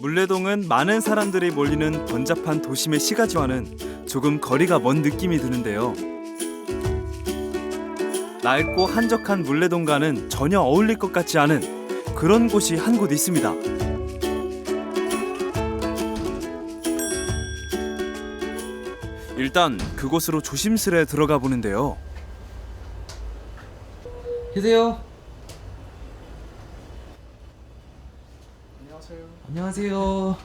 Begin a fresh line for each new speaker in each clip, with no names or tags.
물레동은 많은 사람들이 몰리는 번잡한 도심의 시가지와는 조금 거리가 먼 느낌이 드는데요. 낡고 한적한 물레동과는 전혀 어울릴 것 같지 않은 그런 곳이 한 곳 있습니다. 일단 그곳으로 조심스레 들어가 보는데요.
계세요?
안녕하세요.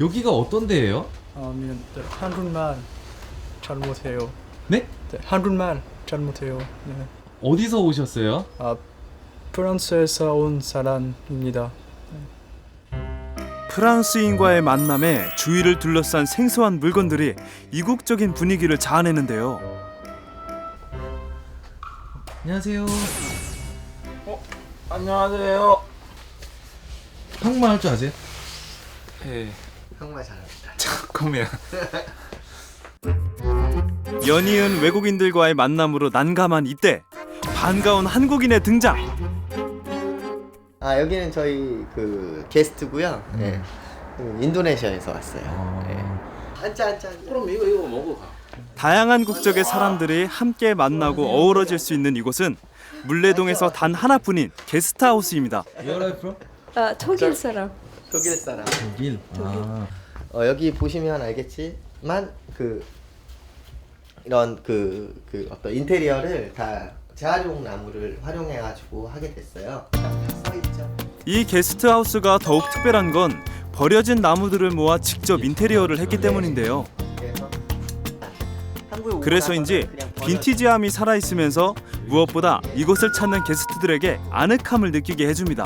여기가 어떤 데예요?
아, 미안. 네, 한국말 잘 못해요.
네?
네, 한국말 잘 못해요. 네.
어디서 오셨어요?
아, 프랑스에서 온 사람입니다.
프랑스인과의 만남에 주위를 둘러싼 생소한 물건들이 이국적인 분위기를 자아내는데요.
안녕하세요.
안녕하세요.
한국말 할 줄 아세요?
예,
한국말 잘합니다.
조금이요.
연이은 외국인들과의 만남으로 난감한 이때 반가운 한국인의 등장.
아 여기는 저희 그 게스트고요.
음.
네. 그 인도네시아에서 왔어요.
아.
네. 한자 한자.
그럼 이거 이거 먹어 가.
다양한 국적의 사람들이 함께 만나고 어우러질 수 있는 이곳은 물레동에서 단 하나뿐인 게스트하우스입니다.
아, 독일 사람.
독일 사람.
독일. 아.
어, 여기 보시면 알겠지만 그 이런 그, 그 어떤 인테리어를 다 재활용 나무를 활용해 가지고 하게 됐어요. 써 있죠.
이 게스트하우스가 더욱 특별한 건 버려진 나무들을 모아 직접 인테리어를 했기 때문인데요.
그래서 한국에 오고
그래서인지
나서는 그냥 버려-
빈티지함이 살아있으면서 무엇보다 이곳을 찾는 게스트들에게 아늑함을 느끼게 해줍니다.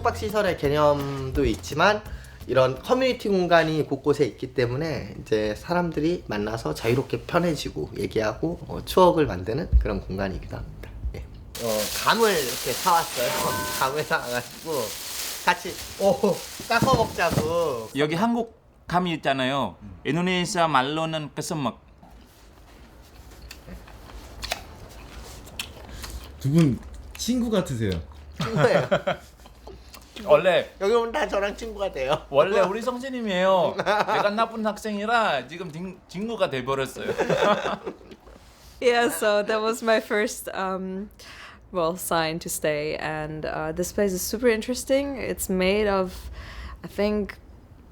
숙박 시설의 개념도 있지만 이런 커뮤니티 공간이 곳곳에 있기 때문에 이제 사람들이 만나서 자유롭게 편해지고 얘기하고 어, 추억을 만드는 그런 공간이기도 합니다. 예. 어, 감을 이렇게 사왔어요. 감을 사와가지고 같이 오 깎아 먹자고.
여기 한국 감이 있잖아요. 인도네시아 말로는 깨서먹.
두분 친구 같으세요.
친구예요.
원래
여기 오면 다 저랑 친구가 돼요.
원래 우리 성진님이에요. 내가 나쁜 학생이라 지금 딩- 친구가 돼 버렸어요.
Yeah, so that was my first, um, well, sign to stay. And uh, this place is super interesting. It's made of, I think,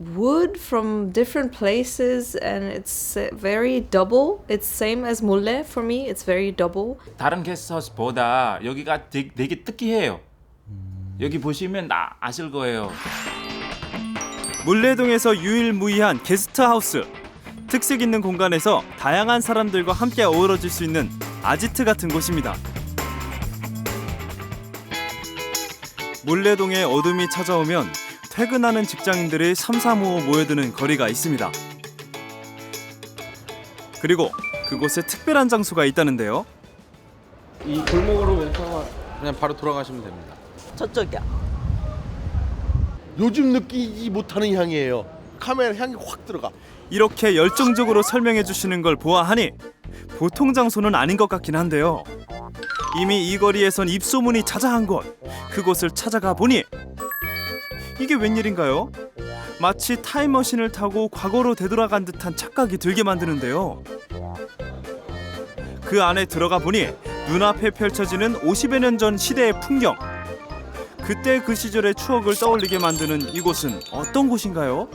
wood from different places, and it's uh, very double. It's same as Mulle for me. It's very double.
다른 게스트하우스보다 여기가 되게, 되게 특이해요. 여기 보시면 나 아실 거예요.
물레동에서 유일무이한 게스트하우스. 특색 있는 공간에서 다양한 사람들과 함께 어우러질 수 있는 아지트 같은 곳입니다. 물레동에 어둠이 찾아오면 퇴근하는 직장인들이 삼삼오오 모여드는 거리가 있습니다. 그리고 그곳에 특별한 장소가 있다는데요.
이 골목으로 왼쪽만 그냥 바로 돌아가시면 됩니다.
저쪽이야.
요즘 느끼지 못하는 향이에요. 카메라 향이 확 들어가.
이렇게 열정적으로 설명해 주시는 걸 보아하니 보통 장소는 아닌 것 같긴 한데요. 이미 이 거리에선 입소문이 자자한 곳 그곳을 찾아가 보니 이게 웬일인가요? 마치 타임머신을 타고 과거로 되돌아간 듯한 착각이 들게 만드는데요. 그 안에 들어가 보니 눈앞에 펼쳐지는 50여 년 전 시대의 풍경. 그때 그 시절의 추억을 떠올리게 만드는 이곳은 어떤 곳인가요?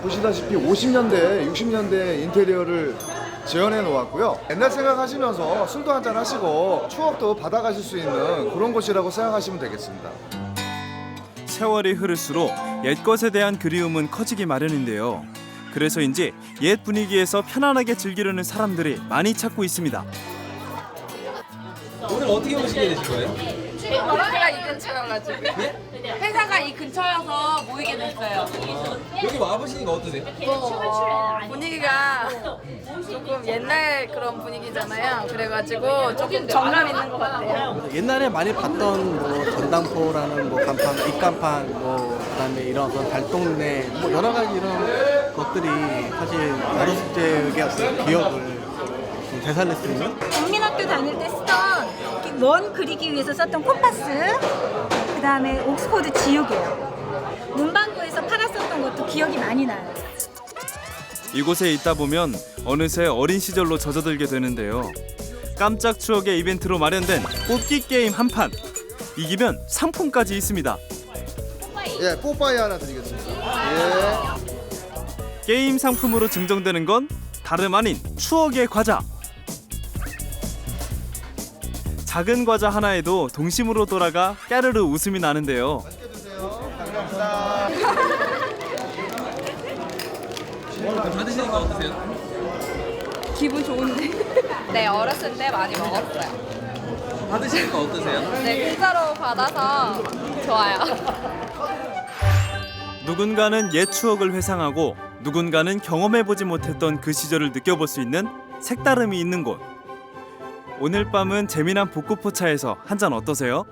보시다시피 50년대, 60년대 인테리어를 재현해 놓았고요. 옛날 생각하시면서 술도 한잔 하시고 추억도 받아가실 수 있는 그런 곳이라고 생각하시면 되겠습니다.
세월이 흐를수록 옛것에 대한 그리움은 커지기 마련인데요. 그래서인지 옛 분위기에서 편안하게 즐기려는 사람들이 많이 찾고 있습니다.
오늘 어떻게 오시게 되신 거예요?
회사가 이 근처여가지고 회사가 이 근처여서 모이게 됐어요.
여기 와보시니까 어떠세요?
어, 분위기가 조금 옛날 그런 분위기잖아요. 그래가지고 조금 정감 있는 것 같아요.
옛날에 많이 봤던 뭐 전당포라는 뭐 간판, 입간판, 뭐 그다음에 이런 어떤 달동네, 뭐 여러 가지 이런 것들이 사실 어렸을 적의 어떤 기억을 수 있는
국민학교 다닐 때 쓰던
원 그리기 위해서 썼던 콤파스. 그 다음에 옥스퍼드 지우개요. 문방구에서 팔았었던 것도 기억이 많이 나요.
이곳에 있다 보면 어느새 어린 시절로 젖어들게 되는데요. 깜짝 추억의 이벤트로 마련된 뽑기 게임 한 판. 이기면 상품까지 있습니다.
예, 뽀빠이 하나 드리겠습니다. 예.
게임 상품으로 증정되는 건 다름 아닌 추억의 과자. 작은 과자 하나에도 동심으로 돌아가 까르르 웃음이 나는데요.
받으시는 거 어떠세요?
기분 좋은데? 네, 어렸을 때 많이 먹었어요.
받으시는 거 어떠세요?
네, 공짜로 받아서 좋아요.
누군가는 옛 추억을 회상하고 누군가는 경험해보지 못했던 그 시절을 느껴볼 수 있는 색다름이 있는 곳. 오늘 밤은 재미난 볶음포차에서 한 잔 어떠세요?